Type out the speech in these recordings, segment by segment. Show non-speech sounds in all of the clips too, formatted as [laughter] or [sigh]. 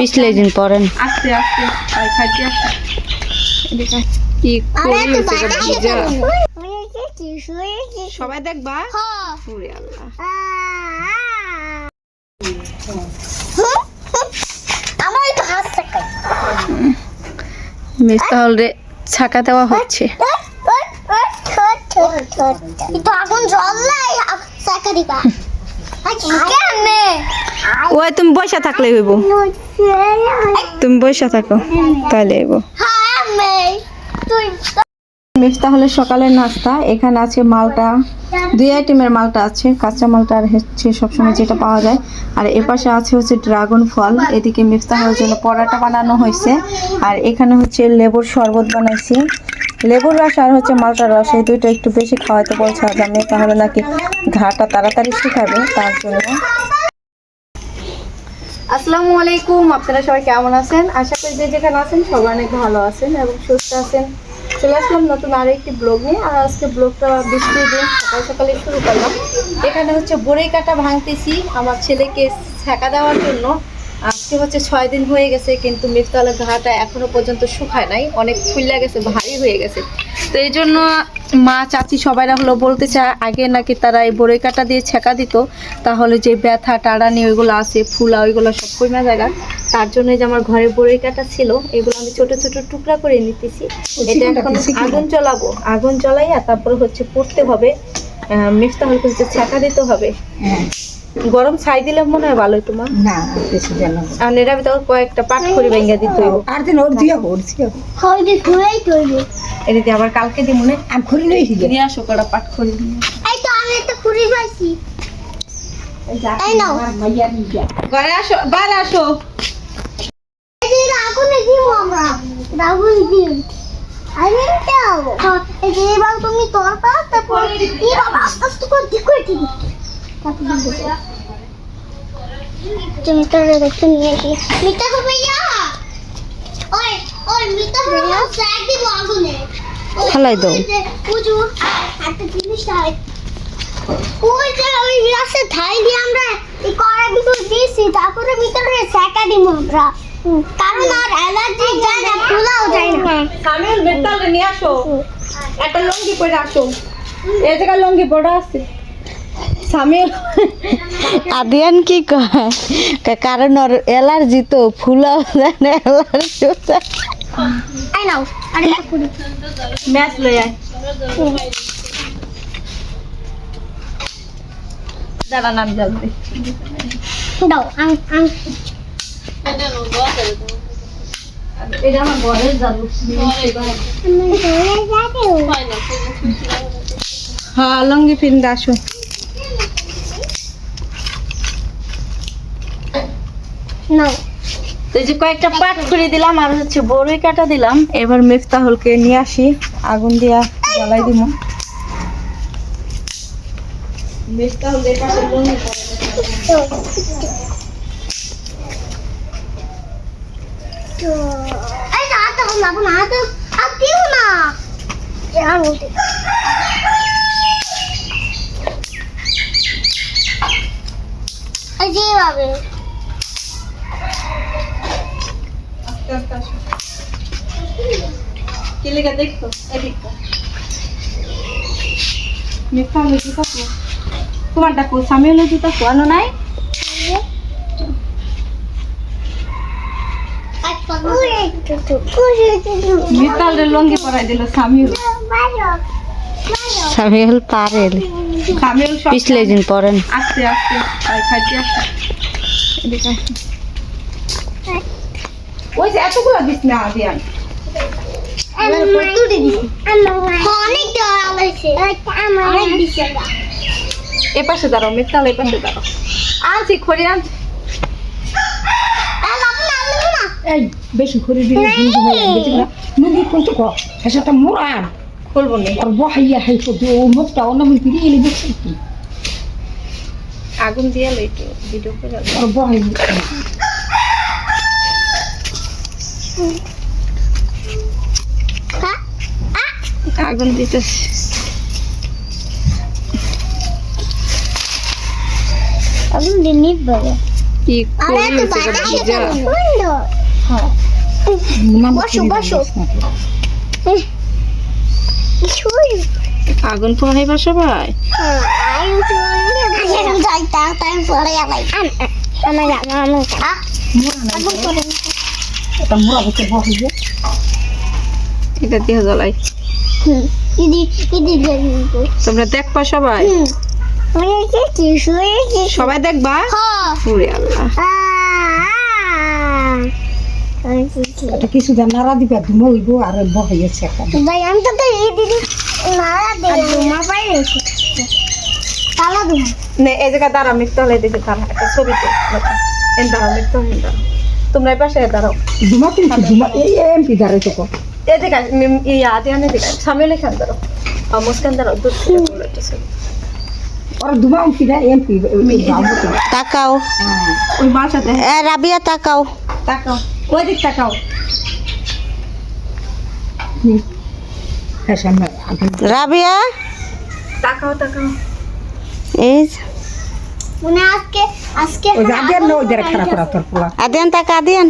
পিছলে দিন পরেন আস্তে আস্তে খাইতে। কি সবাই দেখবা হ্যাঁ আল্লাহ হলরে ছাকা দেওয়া হচ্ছে কিন্তু এখন জল নাই দিবা ওই, তুমি বসে থাকলে হইব। তুমি বসে থাকো তাহলে হইব। মিফতা হলে সকালের নাস্তা। এখানে আছে মালটা। দুই আইটেমের মালটা আছে। কাঁচা মালটা আর হচ্ছে সবসময় যেটা পাওয়া যায়। আর এপাশে আছে হচ্ছে ড্রাগন ফল। এদিকে মিফতাহের জন্য পরাটা বানানো হয়েছে। আর এখানে হচ্ছে লেবুর শরবত বানাইছি। লেবুর রস আর হচ্ছে মালটার রস, এই দুইটা একটু বেশি খাওয়াতে বলছে আজ আমি তাহলে নাকি ঘাটা তাড়াতাড়ি শুকাবে, তার জন্য। আসসালামু আলাইকুম, আপনারা সবাই কেমন আছেন? আশা করি যে যেখানে আছেন সবাই অনেক ভালো আছেন এবং সুস্থ আছেন। চলে আসলাম নতুন আরও একটি ব্লগ নিয়ে, আর আজকে ব্লগটা বৃষ্টির দিন, সকাল সকালে শুরু করলাম। এখানে হচ্ছে বড়ই কাটা ভাঙতেছি, আমার ছেলেকে ছ্যাঁকা দেওয়ার জন্য। আজকে হচ্ছে ছয় দিন হয়ে গেছে কিন্তু মিফতালের ঘাটা এখনও পর্যন্ত শুকায় নাই। অনেক ফুল্লা গেছে ভারী হয়ে গেছে। তো এই জন্য মা চাচি সবাইরা হলো বলতে চায় আগে নাকি তারা এই বড়ই কাটা দিয়ে ছেঁকা দিত তাহলে যে ব্যথা টাড়ানি ওইগুলো আছে ফুলা ওইগুলো সব কমে জায়গা তার জন্য যে আমার ঘরে বড়ই কাটা ছিল এগুলো আমি ছোট ছোট টুকরা করে নিতেছি। এটা এখন আগুন জ্বলাবো আগুন জ্বলাইয়া তারপর হচ্ছে পড়তে হবে। মিফতাহলকে হচ্ছে ছেঁকা দিতে হবে। গরম ছাই দিলে মনে হয় ভালোই তোমার? না বেশি জানো আর এর ভিতর কয়েকটা পাট করে ভেঙে দিতে হইব। আর দিন ওর দিয়া ওর দিয়া হইবে খুঁড়েই তৈরি এটা দিয়ে আবার কালকে দিব মনে আমি খুলে লইছি যে। নিয়ে আসো কটা পাট করে নিয়ে এই তো আমি একটা খুঁড়ি পাইছি। এই নাও। ঘরে আসো বার আসো। এই যে আগুনে দিব আমরা। আগুন দিন আরে দাও এই যে এবার তুমি তরকা তারপর এই বাবা আস্তে আস্তে করে ঠিক করে দিবি। নিয়ে হবে ওই ওই হবে দিব আগুনে দাও। পুজো একটা জিনিস ওই যে আমরা এই ভিতর দিয়েছি তারপরে ভিতরে স্যাকা দিব আমরা কারণ আর অ্যালার্জি যায় না খোলাও যায় না সামিউল মেটালে নিয়ে আসো। একটা লঙ্গি পরে আসো। এই জায়গায় লঙ্গি পড়া আছে। সামিউল আদিয়ান কি কয়? কারণ ওর অ্যালার্জি তো ফুলা জানে অ্যালার্জি আই নাও আরেকটা ম্যাচ লই আয়। দাঁড়া নাম জলদি দাও আং আং। এটা আমার ঘরের জাদু হ্যাঁ লঙ্গি আসো তো এই যে কয়েকটা পাট খুলে দিলাম আর হচ্ছে বড়ই কাটা দিলাম। এবার মিফতাহুলকে নিয়ে আসি আগুন দিয়া জ্বালাই দিব মিফতাহুল এই পাশে লুঙ্গি পরে। তো এই না তো না না তো আর দিও না আর বলতে এই যে ভাবে আস্তে আস্তে আসো কি লেগে দেখতো? এদিকটা মিফতাহুল জুতা কো তোমার ডাকো সামিউলের জুতা কোয়ানো নাই? মিফতাহুলের লঙ্গি পরাই দিল সামিউল সামিউল পারে সামিউল পিছলে দিন পরেন। আস্তে আস্তে খাইতে আস্তে। ওই যে এতগুলো দিস না দিয়ান। অনেক দিচ্ছে এ পাশে দাঁড়াও মিত্তাল এ পাশে দাঁড়াও। আনছি খড়ি আনছি। এই বেশি করে দিলে হয়ে মুগি কোনটা কো সেটা মুরান খুলবো না। আর বহাইয়া হাই কত ও মুখটা অন্য মুখ দিয়ে এলি দেখছি কি? আগুন দিয়ে ভিডিও করে। আর বহাই আগুন দিতে এখন দিনই বলে কি হ্যাঁ। আগুন পোহাইবা সবাই? যাই আমার আমার আমার আগুন করে এটা দিয়ে জ্বলাই। তোমরা দেখবা সবাই। সবাই দেখবা? হ্যাঁ পুরে আল্লাহ। এটা কিছু দেন নাড়া দিবা ধুমো হইব আর বহাইছে একটা ভাই আমি তো এই দিদি নাড়া দে ধুমা পাই কালা ধুমা নে এই জায়গায় দাঁড়াও মিক্স হলে দেখে দাঁড়াও একটা ছবি তো এন দাঁড়াও মিক্স হলে দাঁড়াও তোমরা এই পাশে দাঁড়াও। ধুমা কিন্তু ধুমা এই এমপি দাঁড়াই তো এই জায়গায় মিম- ইয়া আদিয়ানে দিকে সামনে লেখান দাঁড়াও। আর মুস্কান দাঁড়াও দূর থেকে এমপি না এমপি তাকাও। ওই বাসাতে এ রাবিয়া তাকাও। তাকাও। ওই দিক তাকাও হ্যাঁ রাবিয়া? তাকাও তাকাও। এই মানে আজকে আজকে ওই না ওই খারাপ করা তোর পোলা আদিয়ান তাকা আদিয়ান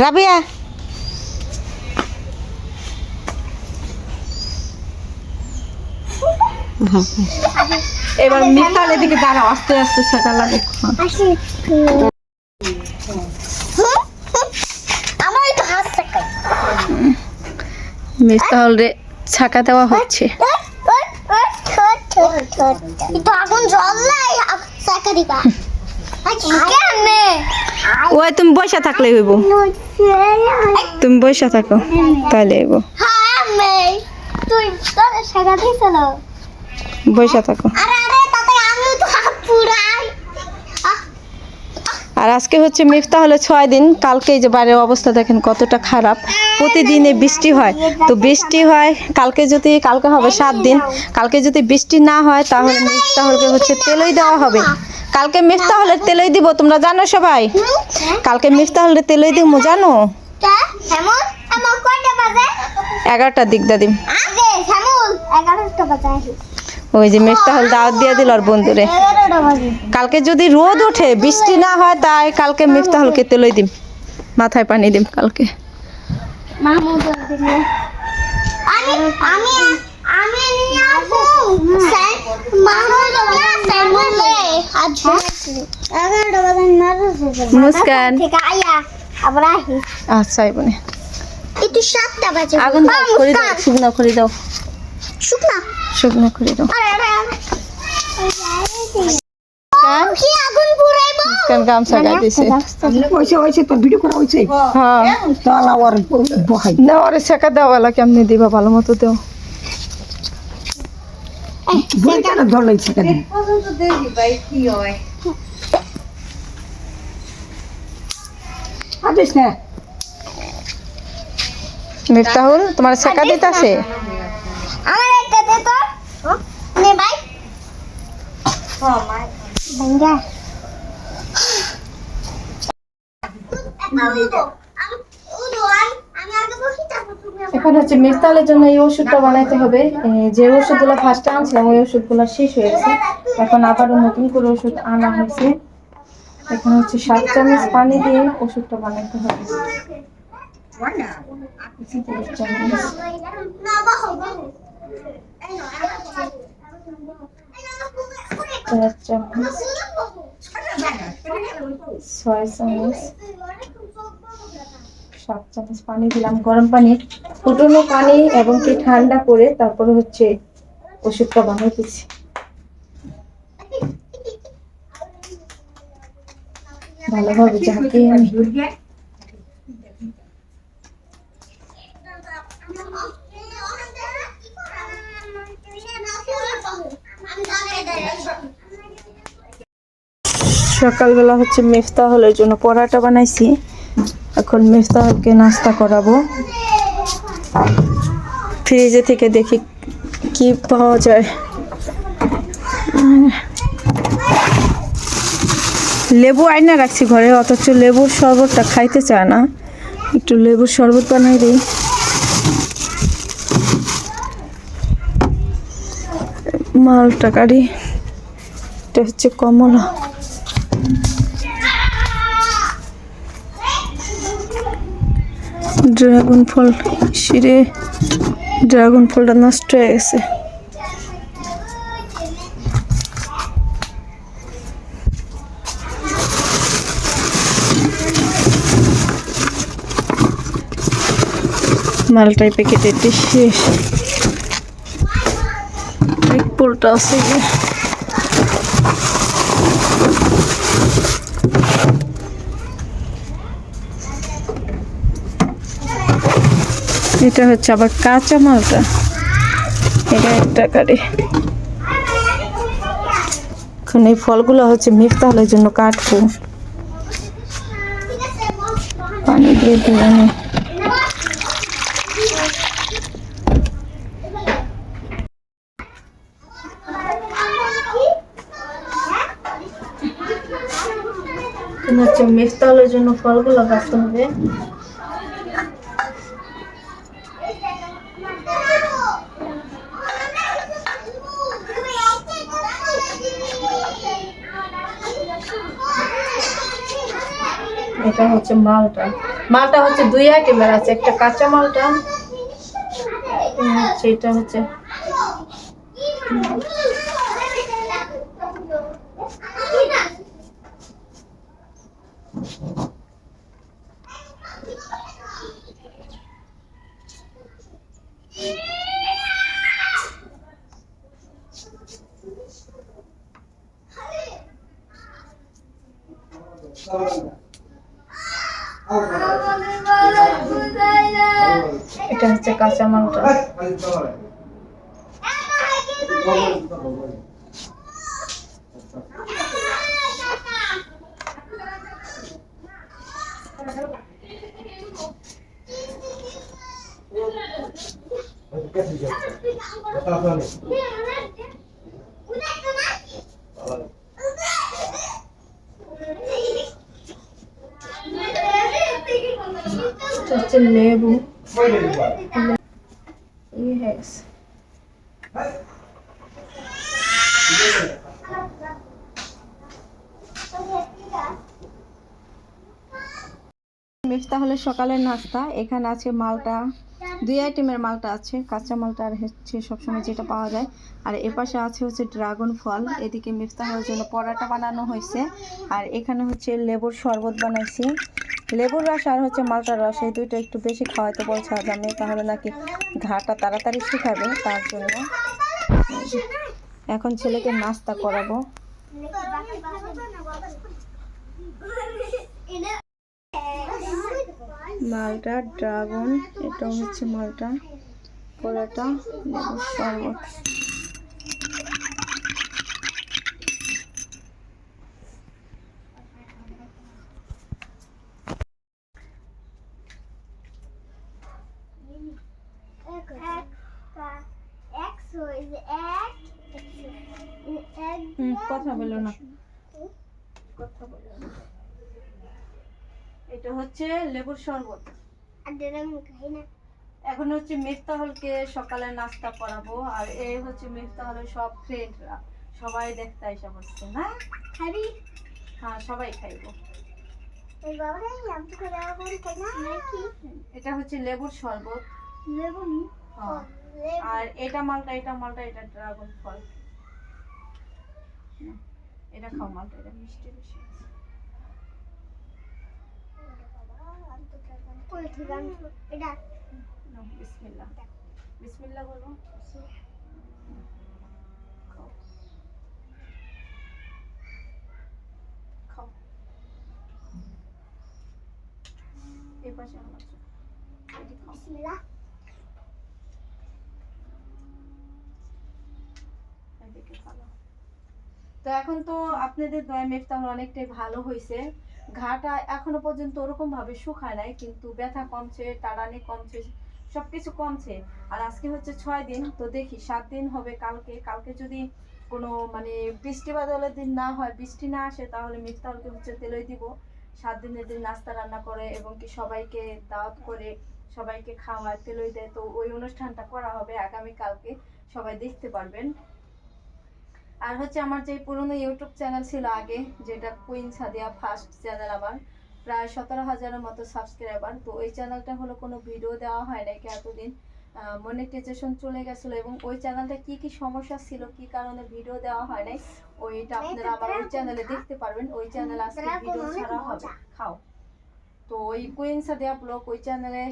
রাবিয়া এবার দাঁড়াও আস্তে আস্তে সেটা লাগে আমার হাত মিতাল রে ছাকা দেওয়া হচ্ছে দিবা কেমনে ওই তুমি বসে থাকলে হইব। তুমি বসে থাকো তাহলে হইব। হ্যাঁ বসে থাকো। আরে আরে তাতে আমিও তো পুরাই আর আজকে হচ্ছে মিফতা হলে ছয় দিন। কালকে যে বাইরের অবস্থা দেখেন কতটা খারাপ। প্রতিদিনে বৃষ্টি হয়। তো বৃষ্টি হয়, কালকে যদি, কালকে হবে সাত দিন। কালকে যদি বৃষ্টি না হয়, তাহলে মিফতা হলকে হচ্ছে তেলই দেওয়া হবে। কালকে মিফতা হলের তেলই দিব, তোমরা জানো সবাই? কালকে মিফতা হলের তেলই দিব, জানো? এগারোটার দিক আগে এগারোটা ওই যে মিফতা হল দাওয়াত দিয়ে দিল আর বন্ধুরে। কালকে যদি রোদ ওঠে বৃষ্টি না হয় তাই কালকে মিফতা হলকে তেলই দিম। মাথায় পানি দিম কালকে। মুস্কান। আচ্ছা এবারে একটু সাতটা বাজে। আগুন শুকনো করে দাও। শুকনা? শুকনো করে দাও। আরে আরে আরে। কান কি আগুন গামছা গাই ওইছে ওইছে তোর ভিডিও করা হয়েছে? হ্যাঁ। তালা ওর বহাই। না ওরে শেখা দেওয়ালা কেমনি দিবা? ভালো মতো দেও। বলে কেন ধরলাই ছেঁকা দিন আদেশ না। মিফতাহুল তোমার শেখা দিতে আসে আমার একটা দে তো নে ভাই ভেঙ্গা আমি আগে বসি তারপর তুমি এখন হচ্ছে মিফতালের জন্য এই ওষুধটা বানাইতে হবে। যে ওষুধগুলো ফার্স্টে আনছিলাম ওই ওষুধগুলো শেষ হয়ে গেছে। এখন আবারও নতুন করে ওষুধ আনা হয়েছে। এখন হচ্ছে সাত চামচ পানি দিয়ে ওষুধটা বানাইতে হবে। চামচ। চার চামচ ছয় চামচ, সাত চামচ পানি দিলাম। গরম পানি, ফুটনো পানি এবং কি ঠান্ডা করে তারপরে হচ্ছে ওষুধটা বানাইতেছি ভালোভাবে যাকে আমি সকালবেলা হচ্ছে মিফতাহলের জন্য পরাটা বানাইছি। এখন মিফতাহলকে নাস্তা করাবো। ফ্রিজে থেকে দেখি কি পাওয়া যায়। লেবু আইনা রাখছি ঘরে, অথচ লেবুর শরবতটা খাইতে চায় না। একটু লেবুর শরবত বানাই দিই। মালটা কারি এটা হচ্ছে কমলা। ড্রাগন ফল শিরে ড্রাগন ফলটা নষ্ট হয়ে গেছে। মালটাই প্যাকেটের শেষ পোলটা আছে এটা হচ্ছে আবার কাঁচা মালটা। এটা একটা গাড়ি। এখন এই ফলগুলো হচ্ছে মিফতাহলের জন্য কাটবো। পানি দিয়ে এখন হচ্ছে মিফতাহলের জন্য ফলগুলো কাটতে হবে। এটা হচ্ছে মালটা। মালটা হচ্ছে দুই আইটেমের আছে একটা কাঁচা মালটা এটা হচ্ছে এটা হচ্ছে কাঁচা মালটা এটা হচ্ছে লেবু Yes. তাহলে সকালের নাস্তা। এখানে আছে মালটা। দুই আইটেমের মালটা আছে। কাঁচা মালটা আর হচ্ছে সবসময় যেটা পাওয়া যায়। আর এপাশে আছে হচ্ছে ড্রাগন ফল। এদিকে মিফতাহের জন্য পরাটা বানানো হয়েছে। আর এখানে হচ্ছে লেবুর শরবত বানাইছি। লেবুর রস আর হচ্ছে মালটার রস, এই দুইটা একটু বেশি খাওয়াতে বলছে আজ আমি তাহলে নাকি ঘাটা তাড়াতাড়ি শুকাবে তার জন্য। এখন ছেলেকে নাস্তা করাবো। মালটা, ড্রাগন, এটা হচ্ছে মালটা কলাটা লেবুর শরবত। কথা বলো না। কথা বলো এটা হচ্ছে লেবুর শরবত। এখন হচ্ছে মিফতাহলকে সকালে নাস্তা করাবো আর এ হচ্ছে মিফতাহলের সব ফ্রেন্ডরা সবাই দেখতে এসে বসছে না? খাবি? হ্যাঁ সবাই খাইবো। এটা হচ্ছে লেবুর শরবত। হ্যাঁ। আর এটা মালটা এটা মালটা এটা ড্রাগন ফল। এটা খাও মালটা এটা মিষ্টি বেশি। এটা। নাও, বিসমিল্লাহ। বিসমিল্লাহ বলো। খাও। খাও। এই পাশে আমার বিসমিল্লাহ এদিকে ভালো। তো এখন তো আপনাদের দয়া মেঘটা অনেকটাই ভালো হয়েছে। ঘাটা এখনও পর্যন্ত ওরকম ভাবে শুকায় নাই, কিন্তু ব্যথা কমছে টাড়ানি কমছে, সবকিছু কমছে। আর আজকে হচ্ছে ছয় দিন, তো দেখি সাত দিন হবে কালকে। কালকে যদি কোনো মানে বৃষ্টি বাদলের দিন না হয়, বৃষ্টি না আসে, তাহলে মিফতাহলকে হচ্ছে তেলই দিব। সাত দিনের দিন নাস্তা রান্না করে এবং কি সবাইকে দাওয়াত করে সবাইকে খাওয়ায়, তেলই দেয়। তো ওই অনুষ্ঠানটা করা হবে আগামী কালকে সবাই দেখতে পারবেন। আর হচ্ছে আমার যে পুরনো ইউটিউব চ্যানেল ছিল আগে যেটা কুইন সাদিয়া ফার্স্ট চ্যানেল আমার প্রায় সতেরো হাজারের মতো সাবস্ক্রাইবার তো ওই চ্যানেলটা হলো কোনো ভিডিও দেওয়া হয় নাই কি এতদিন। মনিটাইজেশন চলে গেছিল এবং ওই চ্যানেলটা কি কি সমস্যা ছিল কি কারণে ভিডিও দেওয়া হয় নাই ওইটা আপনারা আবার ওই চ্যানেলে দেখতে পারবেন। ওই চ্যানেল আজকে ভিডিও ছাড়া হবে। খাও। তো ওই কুইন সাদিয়া ব্লগ ওই চ্যানেলে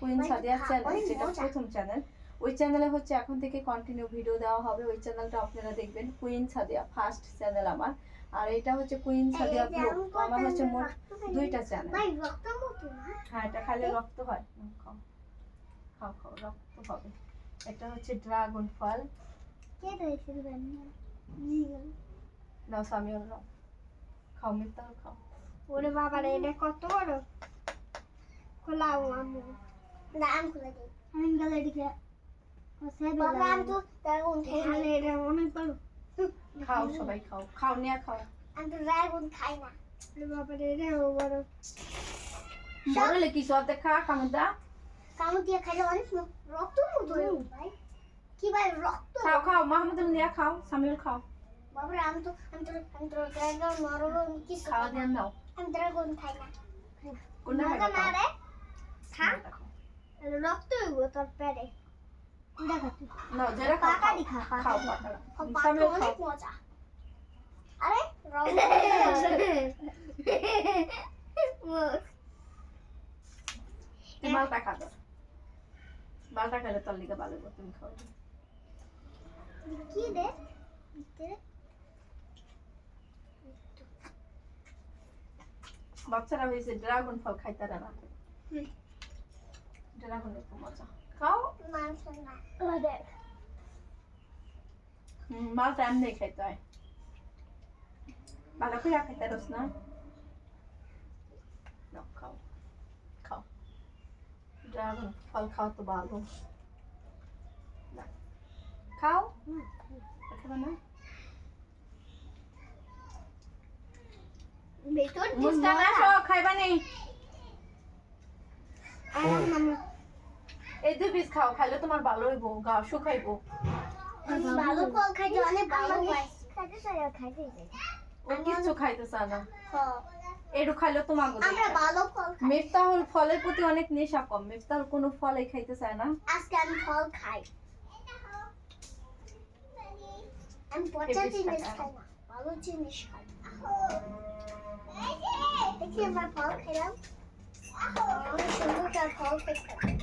কুইন সাদিয়া চ্যানেল যেটা প্রথম চ্যানেল ওই চ্যানেলে হচ্ছে এখন থেকে কন্টিনিউ ভিডিও দেওয়া হবে। ওই চ্যানেলটা আপনারা দেখবেন কুইন সাদিয়া ফার্স্ট চ্যানেল আমার। আর এটা হচ্ছে কুইন সাদিয়া ব্লগ আমার হচ্ছে মোট দুইটা চ্যানেল ভাই রক্ত মতো হ্যাঁ এটা খাইলে রক্ত হয়। খাও। খাও খাও রক্ত হবে। এটা হচ্ছে ড্রাগন ফল কে নাও সামিও নাও। খাও মিথ্যা খাও। ওরে বাবা রে এটা কত বড়? খোলাও আমি দাম খুলে দিই আমি গেলে বাবা তো ড্রাগন খাই এটা অনেক বড় খাও সবাই খাও খাও নিয়ে খাও আমি তো ড্রাগন খাই না বাবা রে এটা বড় বড়লে কি সব দেখা কামড় দা দিয়ে খাইলে অনেক রক্ত মতো ভাই কি ভাই রক্ত খাও খাও মাহমুদ নিয়ে খাও সামিউল খাও বাবা আমি তো আমি তো আমি তো ড্রাগন নরগন কিছু খাওয়া আমি ড্রাগন খাই না কোনটা না রে খা রক্ত হইব তোর পেটে আরে রক্ত [laughs] তুই মালটা খা দাও মালটা খেলে তোর লিগে ভালো হবে, তুমি খাও। কি দে? বাচ্চারা হয়েছে ড্রাগন ফল খাইতে না। হুম। ড্রাগনের মজা। খাও? মাংস না দেখ হুম, মালটা এমনি খাইতে হয়। ভালো করে খাইতে রস না? খাও। খাও। ড্রাগন ফল খাও তো ভালো। খাও? খাবে না? ভেতর মুস্কান খাইবা নেই এই দুই পিস খাও খাইলে তোমার ভালো হইব গা শুকাইবো ভালো ফল খাইতে অনেক ভালো হয়। খাইতে চাই খাইতে চাই। ও কিছু খাইতে চায় না। হ্যাঁ। এটু খাইলে তোমার আমরা ভালো ফল খাই। মিফতাহুল ফলের প্রতি অনেক নেশা কম। মিফতাহুল কোনো ফলই খাইতে চায় না। আজকে আমি ফল খাই। আমি পচা জিনিস খাই না ভালো জিনিস খাই দেখি আমরা ফল খেলাম। অনেক সুন্দর ফল খেলাম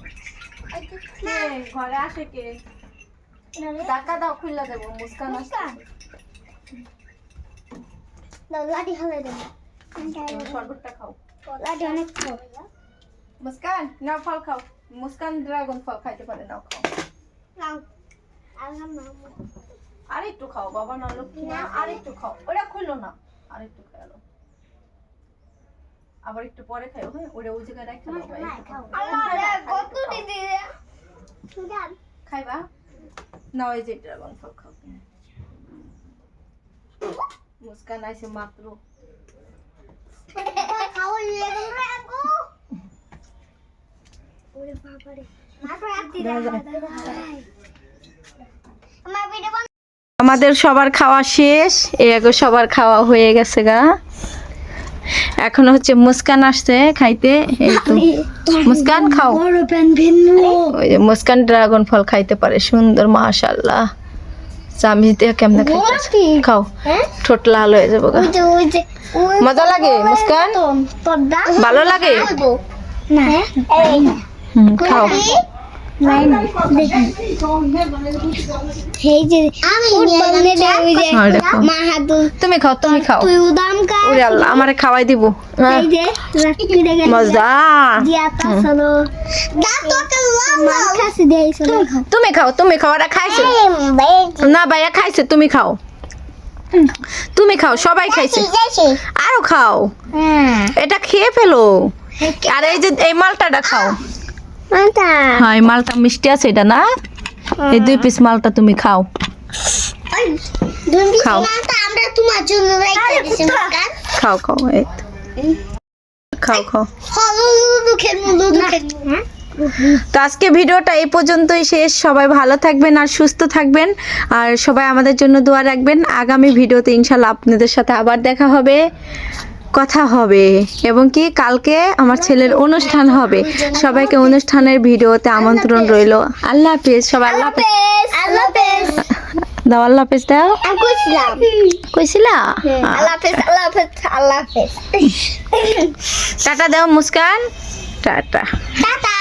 কে ঘরে আসে কে? টাকা দাও খুললা দেবো মুস্কান দেব। শরবতটা খাও। লাডি অনেক খাও মুস্কান নাও ফল খাও। মুস্কান ড্রাগন ফল খাইতে পারে নাও খাও। নাও। আলহাম আর একটু খাও বাবা না লক্ষ্মী না আর একটু খাও। ওটা খুললো না আর একটু খাইলো আবার একটু পরে খাই হ্যাঁ? ওটা ওই জায়গায় রাখতে খাইবা নাও এই যে ড্রাগন ফল খাও মুস্কান আইছে মাত্র। ওরে আমাদের সবার খাওয়া শেষ এই আগে সবার খাওয়া হয়ে গেছে গা। এখন হচ্ছে মুস্কান আসছে খাইতে এই তো। মুস্কান খাও। ওই যে মুস্কান ড্রাগন ফল খাইতে পারে সুন্দর মাশাল্লাহ কেমনে খাইতেছে? খাও। হ্যাঁ? ঠোঁট লাল হয়ে যাব মজা লাগে মুস্কান? ভালো লাগে? খাও। তুমি খাও তুমি খাও। তুই উদাম কা ওরে আল্লাহ আমারে খাওয়াই দিব। হ্যাঁ, মজা। তুমি খাও। তুমি খাও ওরা খাইছে। না ভাইয়া খাইছে তুমি খাও। তুমি খাও সবাই খাইছে। আরও খাও। হ্যাঁ। এটা খেয়ে ফেলো। আর এই যে এই মালটাটা খাও। হ্যাঁ মালটা মিষ্টি আছে এটা না? এই দুই পিস মালটা তুমি খাও। খাও। খাও খাও এই। খাও খাও। তো আজকে ভিডিওটা এই পর্যন্তই শেষ। সবাই ভালো থাকবেন আর সুস্থ থাকবেন। আর সবাই আমাদের জন্য দোয়া রাখবেন। আগামী ভিডিওতে ইনশাল্লাহ আপনাদের সাথে আবার দেখা হবে। কথা হবে এবং কি কালকে আমার ছেলের অনুষ্ঠান হবে। সবাইকে অনুষ্ঠানের ভিডিওতে আমন্ত্রণ রইল। আল্লাহ হাফেজ সবাই আল্লাহ হাফেজ। দাও আল্লাহ হাফেজ দাও। কইছিলা? আল্লাহ হাফেজ আল্লাহ হাফেজ আল্লাহ হাফেজ। টাটা দাও মুস্কান। টাটা। টাটা।